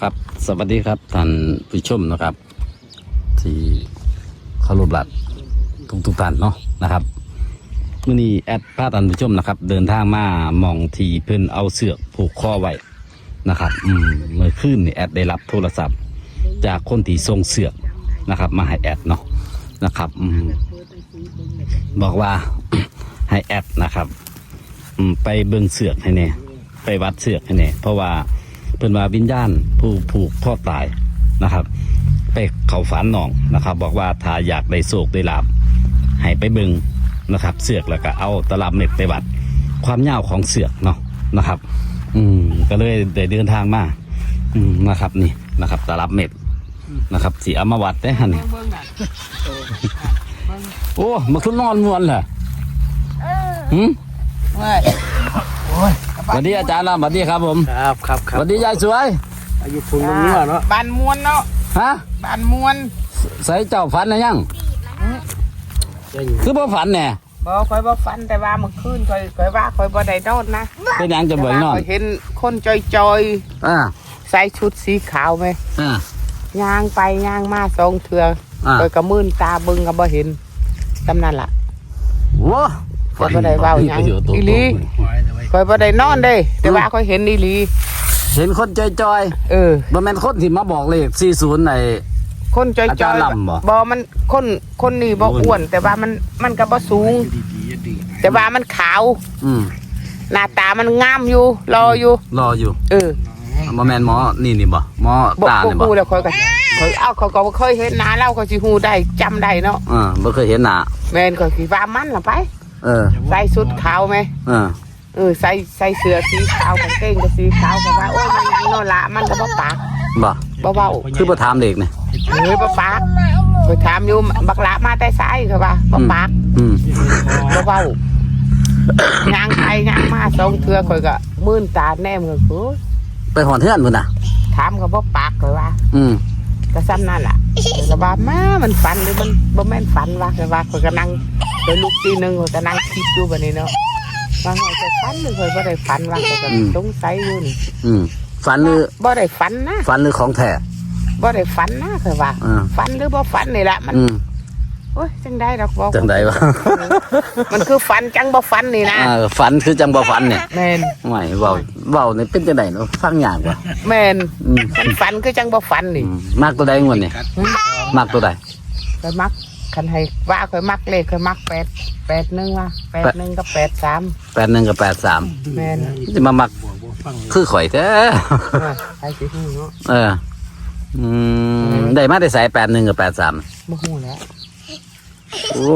ครับ สวัสดีครับท่านผู้ชมนะครับ ที่เคารพรักทุกทุกท่านเนาะนะครับเมื่อนี้แอดพาท่านผู้ชมนะครับ เดินทางมามองทีเพิ่นเอาเสือกผูกคอไว้นะครับ อืมเมื่อคืนนี่แอดได้รับโทรศัพท์ จากคนที่ทรงเสือกนะครับ มาให้แอดเนาะนะครับอืมบอกว่าให้แอดนะครับ อืมไปเบิ่งเสือกให้แน่ไปวัดเสือกให้แน่เพราะว่า เพิ่นว่าวิญญาณผู้ผูกพ่อตายนะครับไปเขาฝันนองนะครับ บอกว่าถ้าอยากได้โศกได้ลาบให้ไปเบิ่งนะครับ เสือกแล้วก็เอาตลับเม็ดไปวัด ความยาวของเสือกเนาะนะครับ อืมก็เลยได้เดินทางมาอืมนะครับนี่นะครับ ตลับเม็ดนะครับสีเอามาวัดได้ฮะนี่โอ้มาขึ้นนอนมวนเหรอหืม สวัสดีอาจารย์นะสวัสดีครับผมครับครับคสรับวัสดียายสวย อายุพุงลงเนื้อเนาะบานมวนเนาะฮะบานมวนใส่เจ้าฝันนะยังได้อยู่คือบ่ฝันแน่บ่คอยบ่ฟันแต่ว่าเมื่อคืนคอยคอยว่าคอยบ่ได้นอนนะเป็นหยังจะแต่เบิ่งว่านอนคอยเห็นคนจอยอ่าๆใส่ชุดสีขาวไหมอ่า ย่างไปย่างมาสองเทืออ่า คอยก็มื่นตาเบิ่งก็บ่เห็นตำนั่นล่ะว้าแต่บ่ได้เว้าหยังอีหลี คอยบ่ได้นอนเด้ แต่ว่าคอยเห็นอีหลีเห็นคนจอยเออๆบ่แม่นคนที่มาบอกเลข40ในคนจอยอาจารย์ๆลำบ่บ่มันคนคนนี้บ่โอ้ยอ้วน แต่ว่ามันมันก็บ่สูง แต่ว่ามันขาวอืมหน้าตามันงามอยู่รออยู่รออยู่ เออบ่แม่นหมอนี่นี่บ่หมอบอกตาพวกนี่บ่กูแล้วคอยก็คอยเอาเขาก็บ่เคยเห็นหน้าเราก็สิฮู้ได้จำได้เนาะอ่าบ่เคยเห็นหน้าแม่นก็สิว่ามันล่ะไป เออใส่ชุดขาวไหมเออ เออใส่ใส่เสื้อสีขาวกางเกงก็สีขาวก็ว่าโอ้ยมันยังโนละมันก็บ่ปากบ่บ่เว้าคือบ่ถามเลขนี่เฮ้ยบ่ปากคอยถามอยู่บักหละมาแต่ไสายก็ว่าบ่ปากอืมบ่เว้าย่างไปย่างมาสองเทื่อคอยก็มื่นตาแนมก็คือไปหอนเฮือนพุ่นน่ะถามก็บ่ปากก็ว่า อืมก็ซ้ำนั่นล่ะก็ว่ามามันฝันหรือมันบ่แม่นฝันว่าก็ว่าข้อยก็นั่งไปลุกทีหนึงข้อยก็นั่งคิดอยู่บัดนี้เนาะ ว่าข้อยจะฝันหรือข้อยบ่ได้ฝันว่าข้อยก็สงสัยอยู่นี่อืมฝันหรือบ่ได้ฝันนะฝันหรือของแท้ บ่ได้ฝันนะข้อยว่าอ่าฝันหรือบ่ฝันนี่แหละมันอืมโอ้ยจังได้ดอกบ่จังไดวะมันคือฝันจังบ่ฝันนี่นะอ่าฝันคือจังบ่ฝันเนี่ยแม่นไม่เบาเบาเนี่ยเป็นจังไดเนาะฟังยากว่ะแม่นอืมมันฝันคือจังบ่ฝันอืนี่มมากตัวใดงวดนี่มากตัวใดข้อยมัก คันให้ว่าข้อยมักเลขข้อยมัก8 8 1ว่า8 1กับ8 3แปดหนึ่งกับแปดสามแม่นจะมามักคือข่อยแท้เออใครสิฮู้เนาะเอออืมได้มาได้ใส่แปดหนึ่งกับแปดสามบ่ฮู้แล้วโอ้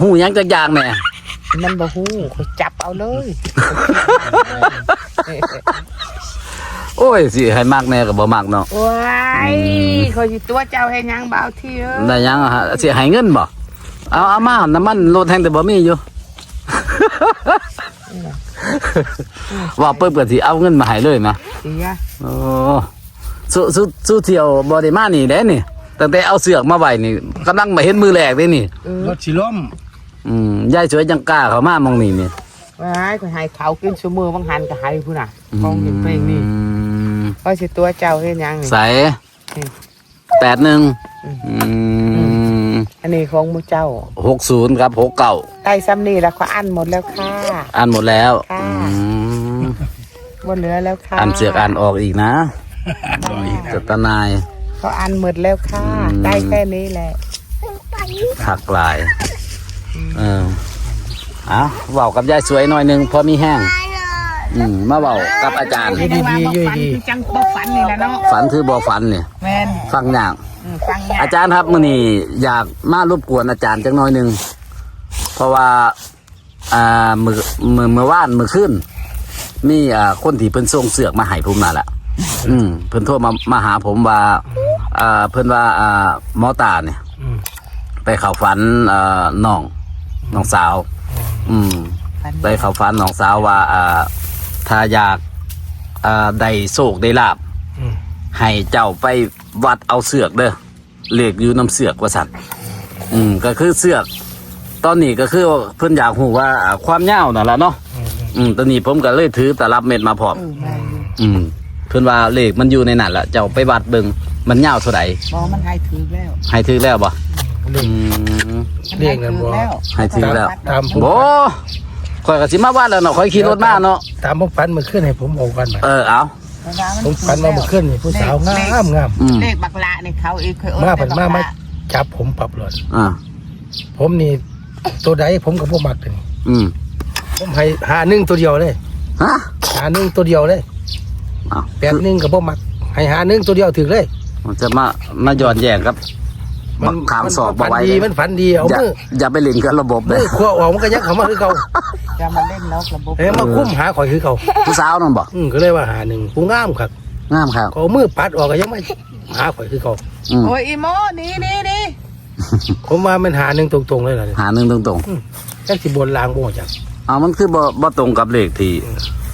หูยังจักอย่างเนี่ยมันบ่ฮู้เขาจับเอาเลย โอ้ยสิให้มากแน่กับบ่มากเนาะว้ายเขาสิตัวเจ้าให้หยังบ่เอาที่เอ้ยได้ยังอะฮะสิให้เงินบ่เอาเอามาน้ำมันรถแทงแต่บ่มีอยู่ ว่าเปิดเปิดสิเอาเงินมาให้เลยนะเสียโอ้สู้สู้สู้เที่ยวบอดี้มานี่เด้นี่ตั้งแต่เอาเสือกมาไว้นี่กำลังมาเห็นมือแรกเลยนี่เออรถสิล้มอืมยายสวยจังกล้าเขามามองนี่นี่ว้ายเขาให้เขากินซุมื้อบางหันก็ให้พุ่นน่ะของเห็นเพลงนี่ อืมเขาสิตัวเจ้าเฮ็ดหยังนี่ ใส่อืม แปดหนึ่งอืมอืมอันนี้ของหมู่เจ้าหกศูนย์ครับหกเก่าได้ซ้ำนี่แล้วเขาอันหมดแล้วค่ะ อ่านหมดแล้วค่ะ อืมบ่เหลือแล้วค่ะอ่านเสือกอ่านออกอีกนะจตนายเขาอันหมดแล้วค่ะอืมได้แค่นี้แหละ หักลาย เออเอาเว้ากับยายสวยหน่อยหนึงพอมีแห้ง อืมมาเว้ากับอาจารย์ ดีดีอยู่ดี จังบ่ฝันนี่แหละเนาะฝันคือบ่ฝันเนี่ยแม่นฟังอย่างอืมฟังยาอาจารย์ครับมื่อนี้อยากมารบกวนอาจารย์จังน้อยหนึ่งเพราะว่าอ่ามือมือเมื่อวานมือขึ้นมีอ่าคนที่เพิ่นส่งเสือกมาให้ผมนั่นแหละอืมเพิ่นโทรมามาหาผมว่าอ่าเพิ่นว่าอ่าหมอตาเนี่ย อืมไปเข้าฝันอ่าน้องน้องสาว อืม ฝันไปเข้าฝันน้องสาวว่าอ่า ถ้าอยากอ่าได้โศกได้ลาบ อืมให้เจ้าไปวัดเอาเสือกเด้อเหล็กอยู่น้ำเสือกว่าสันอืมก็คือเสือก ตอนนี้ก็คือเพิ่นอยากหูว่าอ่าความยาวนั่นแหละเนาะอืมอืมตอนนี้ผมก็เลยถือตลับเม็ดมาพร้อม เออแม่นอยู่อืม เพิ่นว่าเลขมันอยู่ในนั่นแหละเจ้าไปวัดเบิ่งมันยาวเท่าไหร่บ่มันให้ถือแล้วให้ถือแล้วบ่เรียอืกมเรียกนั่นบ่ให้ถือแล้ว ตามผม โบ ข่อยก็สิมาวัดแล้วเนาะข่อยขี่รถมาเนาะตามผมฝันเมื่อคืนให้ผมบอกกันมาเออเอา ผมฝันว่าเมื่อคืนนี่ผู้สาวงามงามอืม เลขบักละนี่เขาอีกเคยมาเพิ่นมามาจับผมปรับรถอ่าผมนี่ตัวใดผมก็บ่มักเลยนี่อืมผมให้หาหนึ่งตัวเดียวเลย ฮะ หาหนึ่งตัวเดียวเลยอ้าว แปดหนึ่งก็บ่มักให้หาหนึ่งตัวเดียวถึงเลย มันจะมามาย้อนแย้งครับ บักขามสอบบ่ฝันไหว้ดีมันฝันดีเอาอย่ามืออย่าไปเล่นกับระบบเลมืยอขวาออกมันก็ยักเข้ามาคือเก่าจะมาเล่นนกระบบเอ้ยมาคุ้มหาข่อยคือเก่าผู้สาวนั่นบ่อืมก็เลยว่าหาหนึ่งผู้งามครับงามครับก็เอามือปัดออกก็ยังไม่หาข่อยคือเก่าอืมโอ้ยอีโมนี่นี่นี่ผมว่ามันหาหนึ่งตรงๆเลยล่ะหาหนึ่งตรงจักสิบนลางบ่จังๆเอามันคือบ่บ่ตรงกับเลขที่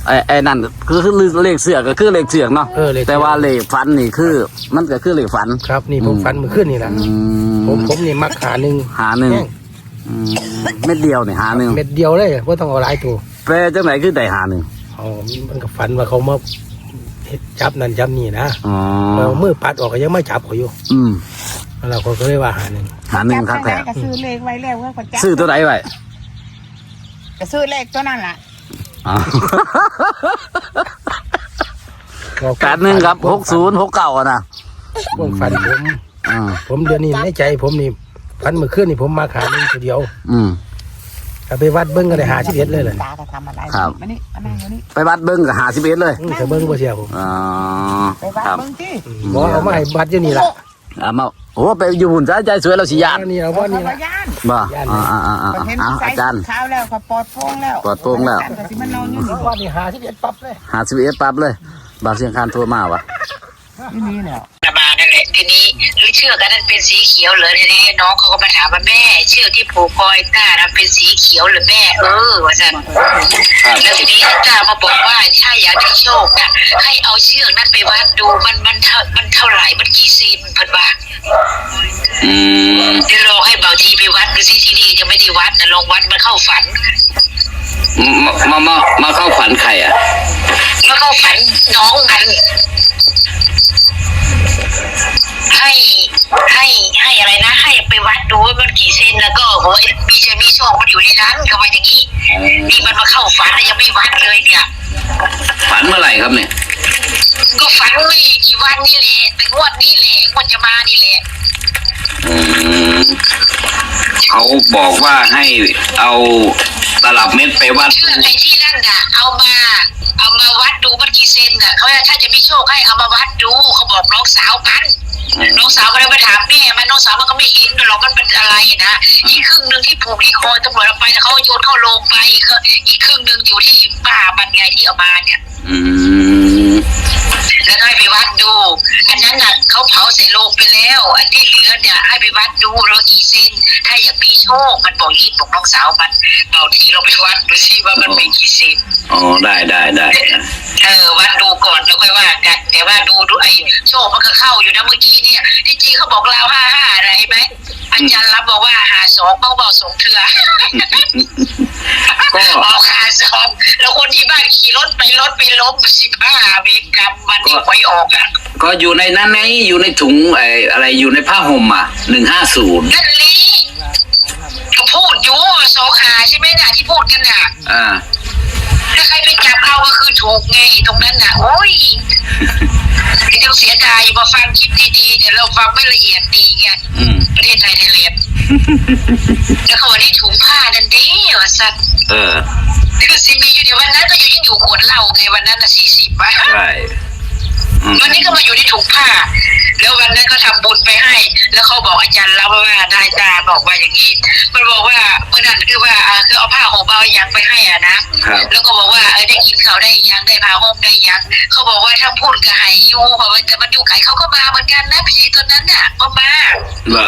ไอ้ไอ้นั่นคือคือเลขเสือกก็คือเลขเสือกเนาะเออเลยแต่ว่าเลขฝันนี่คือ มันก็คือเลขฝัน ครับ นี่ผมอืม ฝันเมื่อคืนนี่แหละอืผมมผมนี่มักหาหนึ่งหาหนึ่งแห้งอืมเม็ดเดียวนี่หาหนึ่งเม็ดเดียวเลยว่าต้องเอาหลายตัวแปลจังไหนคือได้หาหนึ่งอ๋อมันก็ฝันว่าเขามาเฮ็ดจับนั่นจับนี่นะอ๋อเอามือปัดออกก็ยังไม่จับเขาอยู่อืมแล้วเราก็เลยว่าหาหนึ่งหาหนึ่งครับแท้แท้ก็ซื้อเลขไว้แล้วก็จับซื้อตัวไหนไว้ก็ซื้อเลขตัวนั้นล่ะอ๋อ แปดหนึ่งครับหกศูนย์หกเก้าอะนะผมฝันผมอ่าผมเดี๋ยวนี้ในใจผมนี่ฝันเมื่อคืนนี่ผมมาหาหนึ่งตัวเดียวอืมก็ไปวัดเบิ้งก็ได้หาชีวิตเลยเลยตาก็ทำอะไรครับ มานี่มานั่งอยู่นี่ไปวัดเบิ้งกับหาสิบเอ็ดเลยอืมแต่เบิ้งบ่เสียผมอ๋อไปวัดครับเบิ่งที่บ่เอามาให้วัดอยู่นี่ล่ะเอามา โอ้ไปอยู่หุ่นซะใจสวยเราสิยานนี่เอาบ่ว่านี่นี่ละล่ะย่านบ่อ่าอ่าอ่าอ่าประเทศอ่าใส่อาจารย์ข้าวแล้วก็ปลอดโปร่งแล้วปลอดโปร่งแล้วอาจารย์ก็สิมานอนอยู่นี่ว่านี่หาชีวิตปั๊บเลยหาสิบเอ็ดปั๊บเลย บางเสียงคานโทรมาวะที่นี่แล้ว เชือกอันนั้นเป็นสีเขียวเหรอทีนี้น้องเขาก็มาถามว่าแม่ เชือกที่ผูกคอยต้านั้นเป็นสีเขียวเหรือแม่เออว่าสันแล้วทีนี้ต้ามาบอกว่าถ้าอยากได้โชคอะให้เอาเชือกนั้นไปวัดดูมันมันเท่ามันเท่าไหร่มันกี่เซนเพิ่นว่าอืมเดี๋ยวลองให้เบาทีไปวัดดูซิที่นี่ยังไม่ได้วัดนะลองวัดมันเข้าฝัน มามามามาเข้าฝันใครอะมันเข้าฝันน้องมัน วัดดูว่ามันกี่เซนแล้วก็โอ้ยมีจะมีโชคมันอยู่ในนั้นเขาว่าอย่างนี้นี่มันมาเข้าฝันแล้วยังไม่วัดเลยเนี่ยฝันเมื่อไหร่ครับเนี่ยก็ฝันไม่กี่วันนี่แหละแต่งวดนี้แหละงวดจะมานี่แหละเขาบอกว่าให้เอา ตลับเม็ดไปวัด เชื่อไอ้ที่นั่นน่ะ เอามา เอามาวัดดูมันกี่เซนน่ะเขาว่าถ้าจะมีโชคให้เอามาวัดดูเขาบอกน้องสาวกันน้องสาวก็เลยมาถามแม่มันน้องสาวมันก็ไม่เห็นหรอกมันเป็นอะไรนะอีกครึ่งหนึ่งที่ผูกที่คอตำรวจเอาไปแต่เขาโยนเข้าโรงไปอีกครึ่งอีกครึ่งหนึ่งอยู่ที่ป้ามันไงที่เอามาเนี่ย อืม แล้วก็ให้ไปวัดดู อันนั้นน่ะเขาเผาใส่โลงไปแล้ว อันที่เหลือเนี่ยให้ไปวัดดูเรากี่เส้น ถ้าอยากมีโชคมันบอกยีดบอกน้องสาวมันบางทีเราไปวัดดูซิว่ามันเป็นกี่เส้นอ๋อได้ได้ได้เออวัดดูก่อนแล้วค่อยว่ากันแต่ว่าดูดูไอ้โชคมันก็เข้าอยู่นะเมื่อกี้เนี่ย ที่จริงเขาบอกเราห้าห้าอะไรไหมอาจารย์รับบอกว่าหาสองเบาเบาๆสองเถื่อ ก็ออกหาสองแล้วคนที่บ้านขี่รถไปรถไปล้มสิบห้าเวรกรรมวันที่ไว้ออกอะก็อยู่ในนั้นไงอยู่ในถุงไอ้อะไรอยู่ในผ้าห่มอะหนึ่งห้าศูนย์นั่นลีเขาพูดอยู่โซขาใช่ไหมน่ะที่พูดกันน่ะอ่า ถ้าใครไปจับเอาก็คือถูกไงตรงนั้นน่ะ โอ้ยไม่ต้องเสียดายมาฟังคลิปดีๆเดี๋ยวเราฟังไม่ละเอียดดีไงอืม ประเทศไทยไทยเรียนแล้วเขาบอกได้ถุงผ้านั่นดีว่าสัตว์เออคือซีมีอยู่ในวันนั้นก็อยู่ยังอยู่ขวดเหล้าไงวันนั้นน่ะสี่สิบาทใช่อืมวันนี้ก็มาอยู่ที่ถุงผ้า แล้ววันนั้นก็ทำบุญไปให้ แล้วเขาบอกอาจารย์แล้วว่าได้ตาบอกว่าอย่างนี้ มันบอกว่าเมื่อนั้นคือว่าเอ่อคือเอาผ้าห่มเอาอย่างไปให้อะนะครับแล้วก็บอกว่าเออได้กินข้าวได้ยังได้ผ้าห่มได้ยังเขาบอกว่าถ้าพูดกับไห้ยูเพราะว่าจะมันอยู่ไก่เขาก็มาเหมือนกันนะผีตัวนั้นน่ะก็มาเหรอ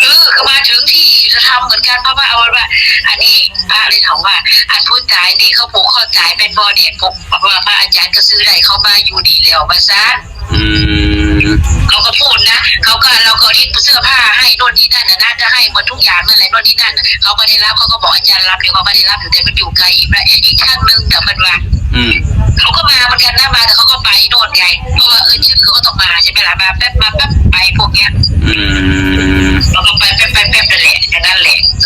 เออก็มาถึงที่จะทำเหมือนกันเพราะว่าเอาว่า อันนี้พระเลยถามว่า อันผู้ตายนี่เขาผูกข้อตายเป็นบอเนี่ยผมว่าพระอาจารย์ก็ซื้อได้เขามาอยู่ดีแล้วมาซะอืมเขาก็พูดนะเขาก็เราก็ริบเสื้อผ้าให้โน่นที่นั่นนะนะจะให้หมดทุกอย่างนั่นแหละโน่นที่นั่นน่ะเขาก็ได้รับเขาก็บอกอาจารย์รับเดี๋ยวเขาก็ได้รับอยู่แต่มันอยู่ไกลอีกนะอีกข้างนึงเดี๋ยวมันว่าอืมเขาก็มาเหมือนกันนะมาแต่เขาก็ไปโน่นไงเพราะว่าเออชื่อเขาก็ต้องมาใช่ไหมล่ะมาแป๊บมาแป๊บไปพวกเนี้ยอืมเราก็ไปแป๊บแป๊บแป๊บนั่นแหละอย่างนั้นแหละแล้ว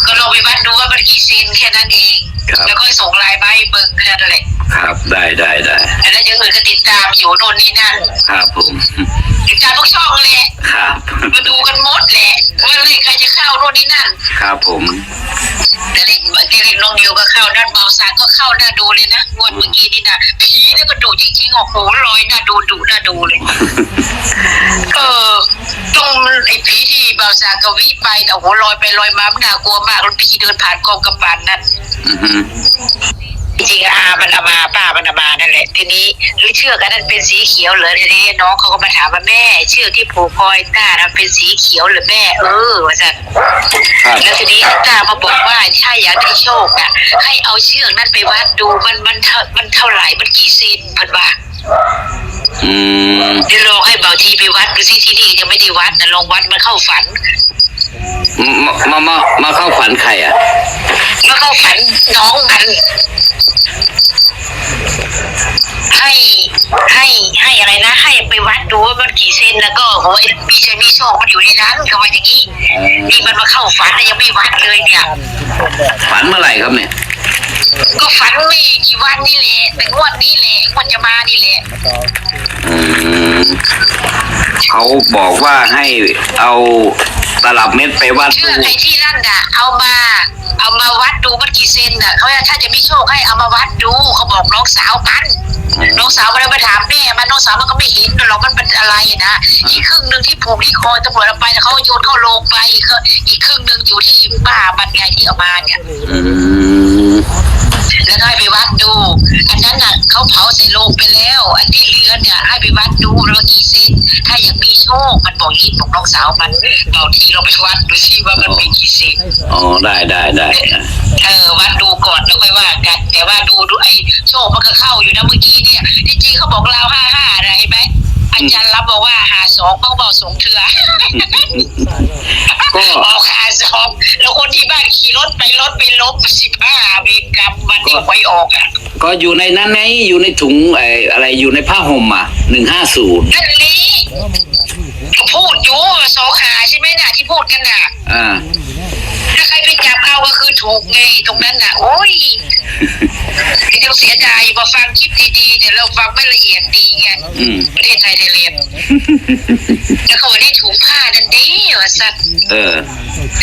ก็ลองไปวัดดูว่ามันกี่เซนแค่นั้นเอง ครับ แล้วก็ส่งไลน์มาให้เบิ่งแค่นั้นแหละครับได้ได้ได้แล้วยังอื่นก็ติดตามอยู่โน่นนี่นั่นครับผมติดตามทุกช่องแหละครับมาดูกันหมดแหละว่าเลขใครจะเข้าโน่นนี่นั่น ครับผมแต่เลขแต่เลขน้องนิวก็เข้าด้านเบาซาก็เข้าหน้าดูเลยนะงวดเมื่อกี้นี่นะผีเนี่ยมันดุจริงๆโอ้โหลอยหน้าดูดุหน้าดูเลย เออตรงไอ้ผีที่เบาซากวิไปนะโอ้โหลอยไปลอยมามันน่ากลัวมากแล้วผีเดินผ่านกองกำปั้นนั่นอือฮึ จริงๆอามันเอามาป้ามันเอามานั่นแหละ ทีนี้หรือเชือกอันนั้นเป็นสีเขียวเหรอทีนี้น้องเขาก็มาถามว่าแม่ เชือกที่ผูกคอยต้านั้นเป็นสีเขียวเหรือแม่เออว่าจะครับแล้วทีนี้ตามาบอกว่าถ้าอยากได้โชคอะ ให้เอาเชือกนั้นไปวัดดูมันมันเท่ามันเท่าไหร่มันกี่เซนเพันว่าอืมเดี๋ยวลองให้เบาทีไปวัดดูซิที่นี่ยังไม่ได้วัดนะลองวัดมันเข้าฝันมามามามาเข้าฝันใครอะมันเข้าฝันน้องมันให้ให้ให้อะไรนะ ให้ไปวัดดูว่ามันกี่เซนแล้วก็โอ้ยมีชัยมีโชคมันอยู่ในนั้นก็ว่าอย่างนี้นี่มันมาเข้าฝันแล้วยังไม่วัดเลยเนี่ย ฝันเมื่อไหร่ครับเนี่ย ก็ฝันไม่กี่วันนี่แหละแต่งวดนี้แหละงวดจะมานี่แหละอืมเขาบอกว่าให้เอาตลับเม็ดไปวัดเชื่ดูอไอ้ที่นั่นน่ะ เอามา เอามาวัดดูมันกี่เซนน่ะเขาว่าถ้าจะมีโชคให้เอามาวัดดูเขาบอกน้องสาวมันน้องสาวมันเลยมาถามแม่มันน้องสาวมันก็ไม่เห็นหรอกมันเป็นอะไรนะอีกครึ่งหนึ่งที่ผูกที่คอตำรวจเอาไปแล้วเขาโยนเข้าโรงไปอีกครึ่งอีกครึ่งหนึ่งอยู่ที่บ้ามันไงที่เอามาเนี่ยอืม แล้วก็ให้ไปวัดดู อันนั้นน่ะเขาเผาใส่โลงไปแล้ว อันที่เหลือเนี่ยให้ไปวัดดูแล้วากี่เซนถ้าอยากมีโชคมันบอกยีนบอกน้องสาวมันบางทีเราไปวัดดูซิว่ามันเป็นกี่เซนอ๋อได้ได้ได้ได้เออวัดดูก่อนแล้วค่อยว่ากัน แต่ว่าดูดูไอ้โชคมันก็เข้าอยู่นะเมื่อกี้เนี่ยที่จริงเขาบอกเราห้าห้าอะไรไหม อาจารย์รับบอกว่าหาสองต้องบอกสงเถื่อก็ออกหาสองแล้วคนที่บ้านขี่รถไปรถไปลบสิบห้าเวรกรรมวันที่ไว้ออกอะก็อยู่ในนั้นไงอยู่ในถุงไอ้อะไรอยู่ในผ้าห่มอะหนึ่งห้าศูนย์นั่นนี้ก็พูดอยู่สองหาใช่ไหมน่ะที่พูดกันน่ะอ่าถ้าใครไปจับเอาก็คือถูกไงตรงนั้นน่ะ โอ้ยเดี๋ยวเสียดายมาฟังคลิปดีๆเดี๋ยวเราฟังไม่ละเอียดดีไงอืมประเทศไทยไทยเรียนแล้วเขาได้ถุงผ้านั่นดีว่าสัตว์เออ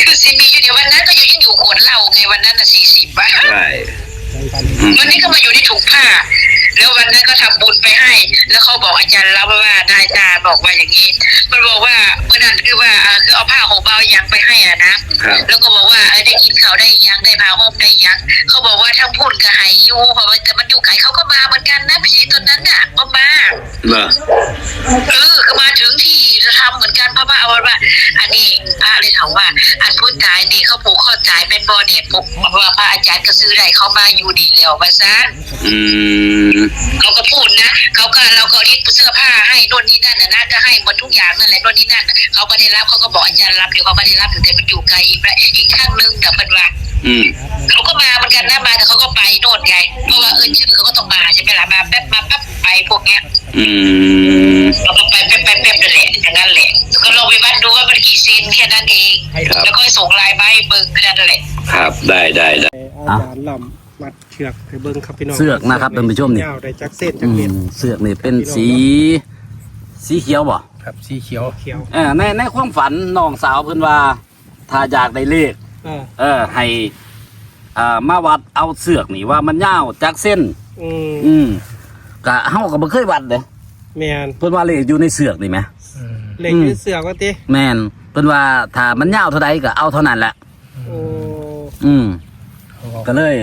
คือซีมีอยู่เดี๋ยววันนั้นก็อยู่ยังอยู่ขวดเหล้าไงวันนั้นน่ะสี่สิบบาทใช่อืม วันนี้ก็มาอยู่ในถุงผ้า แล้ววันนั้นก็ทำบุญไปให้ แล้วเขาบอกอาจารย์รับว่านายตาบอกว่าอย่างนี้ มันบอกว่าเมื่อนั้นคือว่าเอ่อคือเอาผ้าห่มเอายังไปให้อะนะครับแล้วก็บอกว่าเออได้กินข้าวได้ยังได้ผ้าห่มได้ยังเขาบอกว่าทั้งพุ่นกับไหยูเพราะว่าแต่มันอยู่ไกลเขาก็มาเหมือนกันนะผีตัวนั้นน่ะก็มาเหรอเออก็มาถึงที่จะทำเหมือนกันเพราะว่าเอาว่า อันนี้พระเลยถามว่า อันพูดตายนี่เขาผูกข้อตายเป็นบอเนี่ยปุ๊บว่าพระอาจารย์ก็ซื้อได้เขามาอยู่ดีแล้วมาซะอืมเขาก็พูดนะเขาก็เราก็ริบเสื้อผ้าให้โน่นที่นั่นนะนะจะให้หมดทุกอย่างนั่นแหละโน่นที่นั่นน่ะเขาก็ได้รับเขาก็บอกอาจารย์รับเดี๋ยวเขาก็ได้รับอยู่แต่มันอยู่ไกลอีกนะอีกข้างนึงเดี๋ยวมันว่าอืมเขาก็มาเหมือนกันนะมาแต่เขาก็ไปโน่นไงเพราะว่าเออชื่อเขาก็ต้องมาใช่ไหมล่ะมาแป๊บมาแป๊บไปพวกเนี้ย อืมเราก็ไปแป๊บแป๊บแป๊บนั่นแหละอย่างนั้นแหละแล้วก็ลองไปวัดดูว่ามันกี่เซนแค่นั้นเองครับแล้วก็ส่งไลน์มาให้เบิ่งแค่นั้นแหละครับได้ได้ได้ อาจารย์ลำ มัดเชือกให้เบิ้งครับพี่น้องเสือกนะครับท่านผู้ชมนี่ ยาวได้จักเส้นจัอืกเม็ด มเสือกนี่เป็นสี สีเขียวบ่ครับสีเขียวเขียวเออในในความฝันน้องสาวเพิ่นว่าถ้าอยากได้เลขอ่าเออให้อ่ามาวัดเอาเสือกนี่ว่ามันยาวจากเส้น อืมอืมกะเฮาก็บ่เคยวัดเด้แมนเพิ่นว่าเลขอยู่ในเสือกนี่แหมเหล็กยืดเสือกว่าติแม่นเพิ่นว่าถ้ามันยาวเท่าใดก็เอาเท่านั้นแหละ โอ้อืม ก็เลย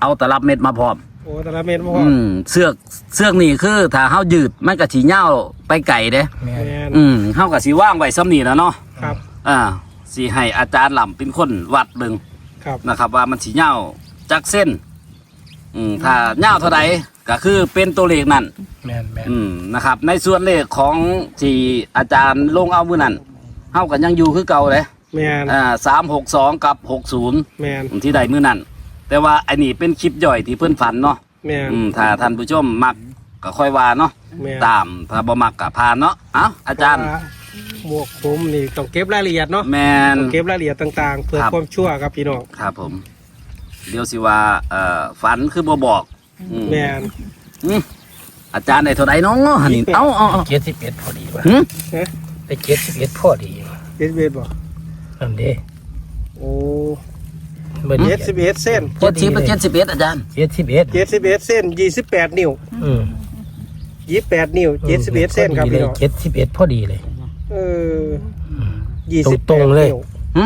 เอาตลับเม็ดมาพร้อมโอ้แต่ละเม็ดบ่พออืมเสือกเสือกนี่คือถ้าเฮายืดมันก็สิยาวไปไกลเด้ แมนอืมเฮาก็สิว่างไว้ซ้ำนี่แล้วเนาะครับอ่าสิให้อาจารย์ลำเป็นคนวัดเบิ่ง ครับนะครับว่ามันสิยาวจักเส้น อืมถ้ายาวเท่าใดก็คือเป็นตัวเลขนั่นแม่นแม่นอืมนะครับ ในส่วนเลขของที่อาจารย์ลงเอามือนั่นเฮากันยังอยู่คือเก่าเลยแม่นอ่าสามหกสองกับหกศูนย์แม่นที่ใดมือนั่น แต่ว่าไอ้นี่เป็นคลิปย่อยที่เพื่อนฝันเนาะแม่น อืมถ้าท่านผู้ชมมักก็ค่อยว่าเนาะแม่น ตามถ้าบ่มักก็ผ่านเนาะเอ้าอาจารย์เพะว่หมวกผมนี่ต้องเก็บรายละเอียดเนาะแมน ต้องเก็บรายละเอียดต่าง ๆ เพื่อครับ ความชั่วครับพี่น้องครับผม เดี๋ยวสิว่าเอ่อฝันคือบ่บอกอืมแม่นอืมอาจารย์ได้เท่าใดน้องหันนี่เอ้าเอ้าเอ้าเจ็ดสิบเอ็ดพอดีวะหึได้เจ็ดสิบเอ็ดพอดีวะเจ็ดสิบเอ็ดบ่นั่นเด้โอ้ เมื่อเจ็ดสิบเอ็ดเส้นเจ็ดสิบเป็นเจ็ดสิบเอ็ดอาจารย์เจ็ดสิบเอ็ดเจ็ดสิบเอ็ดเส้นยี่สิบแปดนิ้วอืมยี่สิบแปดนิ้วเจ็ดสิบเอ็ดเส้นครับพี่น้องเจ็ดสิบเอ็ดพอดีเลย เออยี่สิบตรงๆเลยหึ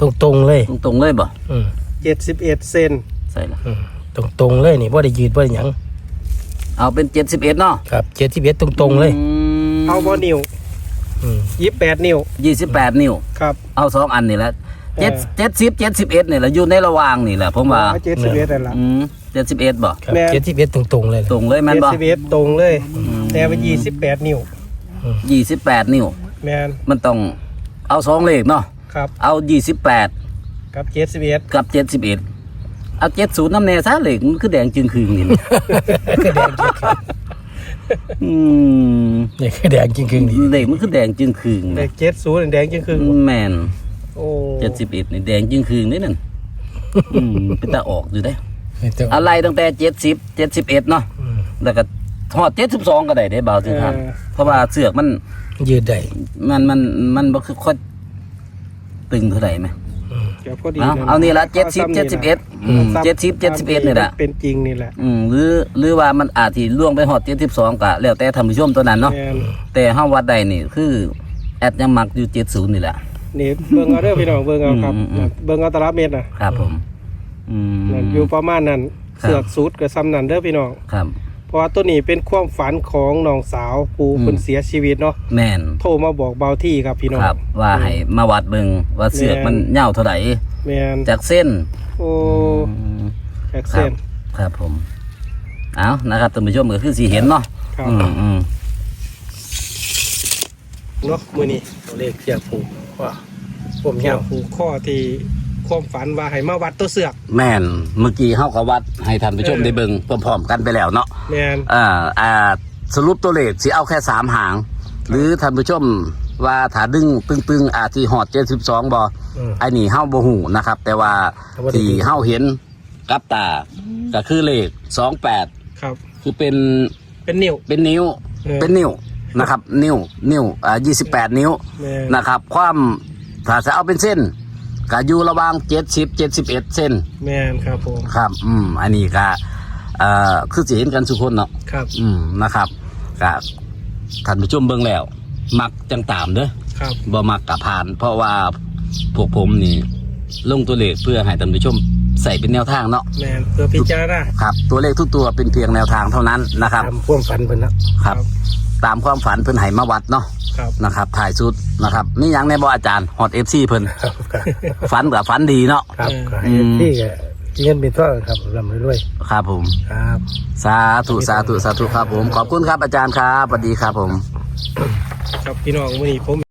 ตรงตรงๆเลย ตรงๆเลยบ่อืมเจ็ดสิบเอ็ดเซนใส่ละอืมตรงตรงๆเลยนี่ว่าได้ยืดว่าได้หยัง เอาเป็นเจ็ดสิบเอ็ดเนาะครับเจ็ดสิบเอ็ดตรงตรงๆเลย เอาบอนิ้วอืมยี่สิบแปดนิ้วยี่สิบแปดนิ้วครับ เอาสองอันนี่แหละ เอเจ็ดอเจ็ดสิบเจ็ดสิบเอ็ดนี่แหละอยู่ในระหว่างนี่แหละผมว่าเจ็ดสิบเอ็ดนั่นละอืมเจ็ดสิบเอ็ดบ่ครับแม่นเจ็ดสิบเอ็ดตรงตรงๆเลยตรงเลยแม่นเจ็ดบ่สิบเอ็ดตรงเลย แต่ว่ายี่สิบแปดนิ้ว ยี่สิบแปดนิ้ว แมนมันต้องเอาสองเลขเนาะครับเอายี่สิบแปดกับเจ็ดสิบเอ็ดกับเจ็ดสิบเอ็ดเอาเจ็ดศูนย์น้ำแน่ซะเลขมันคือแดงจึงคืนนี่อืมนี่คือแดงจริงจริงๆดีเลขมันคือแดงจึงคืนเด็กเจ็ดศูนย์แดงจังคือ แมน โอ้เจ็ดสิบเอ็ดนี่แดงจึงคืนนี่นั่นอืมเป็นตาออกอยู่ได้นี่แต่ว่าอะไรตั้งแต่เจ็ดสิบเจ็ดสิบเอ็ดเนาะอืม แล้วก็ทอดเจ็ดสิบสองก็ได้ได้เบาถึงทันเพราะว่าเสือกมันยืดได้มันมันมันบ่คือค่อยตึงเท่าไหร่ไหมเดี๋ยวพอดีเอาเอานี่ละเจ็ดสิบเจ็ดสิบเอ็ดเจ็ดสิบเจ็ดสิบเอ็ดนี่แหละ เป็นจริงนี่แหละอืมหรือหรือว่ามันอาจที่ล่วงไปหอดเจ็ดสิบสองกะแล้วแต่ทำผู้ชมตัวนั้นเนาะแมนแต่ห้าวัดใดนี่คือ แอดยังมักอยู่เจ็ดศูนย์นี่แหละ นี่เบิ่งเอาเด้อพี่น้องเบิ่งเอาครับ อืมอืม เบิ่งเอาตารางเมตรนะครับผม อืม นั่นอยู่ประมาณนั้นครับ เสือกสูตรกับซ้ำนั่นเด้อพี่น้อง ครับ เพราะว่าตัวนี้เป็นความฝันของน้องสาวผู้อืม เพิ่นเสียชีวิตเนาะแม่นโทรมาบอกเบาที่ครับพี่น้อง ครับ ว่าให้มาวัดเบิงว่าเสือกมันเน่าวเท่าไหร่แมนจากเส้นโอ้อืม แอคคเซรับน ครับผม เอานะครับท่านผู้ชมก็คือสีเห็นเนาะครับ อืมอืมเนาะมื้อนี้ตัวเลขเสียผูก ว่าผมเกี่ยายววผูกข้อที่ความฝันว่าให้มาวัดตัวเสือกแม่นเมื่อกี้เฮาก็วัดให้ท่านผู้ชมเออได้เบิงพร้อมๆกันไปแล้วเนาะแมนอ่าอ่าสรุปตัวเลขสิเอาแค่สามหาง หรือท่านผู้ชมว่าถ้าดึงตึงๆอาจที่หอดเจ็ดสิบสองบออืมไอ้นี่เฮาบ่หูนะครับ แต่ว่าแต่ว่าได้ที่เฮาเห็นกับตาก็คือเลขสองแปดครับ คือเป็นเป็นนิ้วเป็นนิ้วเออเป็นนิ้ว นะครับ นิ้วนิ้วอ่ายี่สิบแปดนิ้วแมนนะครับ ความถ้าจะเอาเป็นเส้นก็อยู่ระหว่างเจ็ดสิบเจ็ดสิบเอ็ดเส้นแมนครับผมครับ อืมอันนี้ก็เอ่อคือสิเห็นกันสุกคนเนาะ ครับอืมนะครับก็ท่านผู้ชมเบิ่งแล้ว มักจังตามเด้อครับบ่มักกับผ่าน เพราะว่าพวกผมนี่ ลงตัวเลขเพื่อให้ท่านผู้ชมใส่เป็นแนวทางเนาะแมนเพื่อพิจารณาครับ ตัวเลขทุกตัวเป็นเพียงแนวทางเท่านั้นนะครับตามความฝันเพิ่นนะครับ ตามความฝันเพิ่นให้มาวัดเนาะครับ นะครับถ่ายสุดนะครับมีหยังในบ่อาจารย์ฮอต FC เพิ่นครับครับฝันกับฝันดีเนาะ ครับอืก็มให้ที่ก็เงินเป็นท่อครับลำรวยครับผม ๆครับ สาธุสาธุสาธุครับผม ขอบคุณครับอาจารย์ครับสวัสดีครับผม ครับพี่น้องมื้อนี้ผม